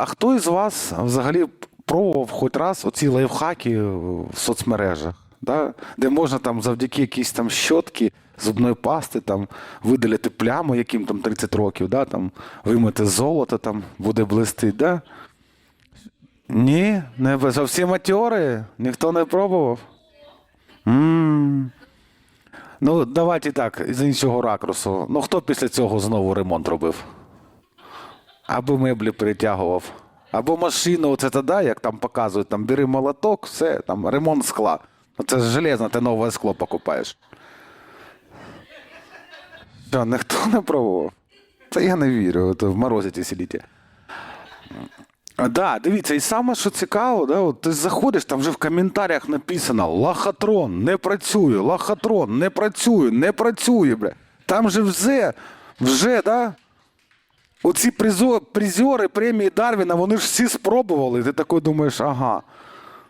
а хто із вас взагалі пробував хоч раз оці лайфхаки в соцмережах, да? де можна там завдяки якійсь там щотки, зубної пасти, там, видалити пляму, яким там 30 років, да? там, вимити золото, там, буде блистить, да? Ні, не зовсім матьори, ніхто не пробував. м Ну, давайте так, з іншого ракурсу. Ну, хто після цього знову ремонт робив? Або меблі перетягував, або машину, оце тоді, як там показують, там бери молоток, все, там ремонт скла. Оце ж железно, ти нове скло покупаєш. Що, ніхто не пробував? Та я не вірю, в морозі сидіти. Так, да, дивіться, і саме що цікаво, да, от ти заходиш, там вже в коментарях написано Лохотрон не працює, лохотрон не працює, не працює, бля. Там же вже, вже, да? Оці призо- призери премії Дарвіна, вони ж всі спробували. Ти такий думаєш, ага,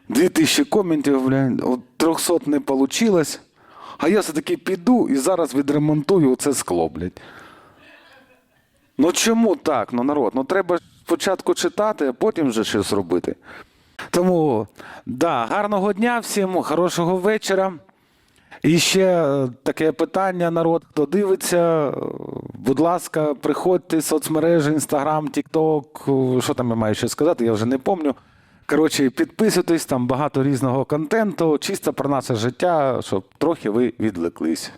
2000 коментів, блядь, от 300 не вийшло. А я все-таки піду і зараз відремонтую оце скло, блядь. Ну чому так? Ну народ, ну треба спочатку читати, а потім вже щось робити. Тому, да, гарного дня всім, хорошого вечора. І ще е, таке питання, народ, хто дивиться. е, Будь ласка, приходьте в соцмережі, Інстаграм, Тікток. е, Що там я маю ще сказати, я вже не помню. Коротше, підписуйтесь, там багато різного контенту, чисто про наше життя, щоб трохи ви відвлеклись.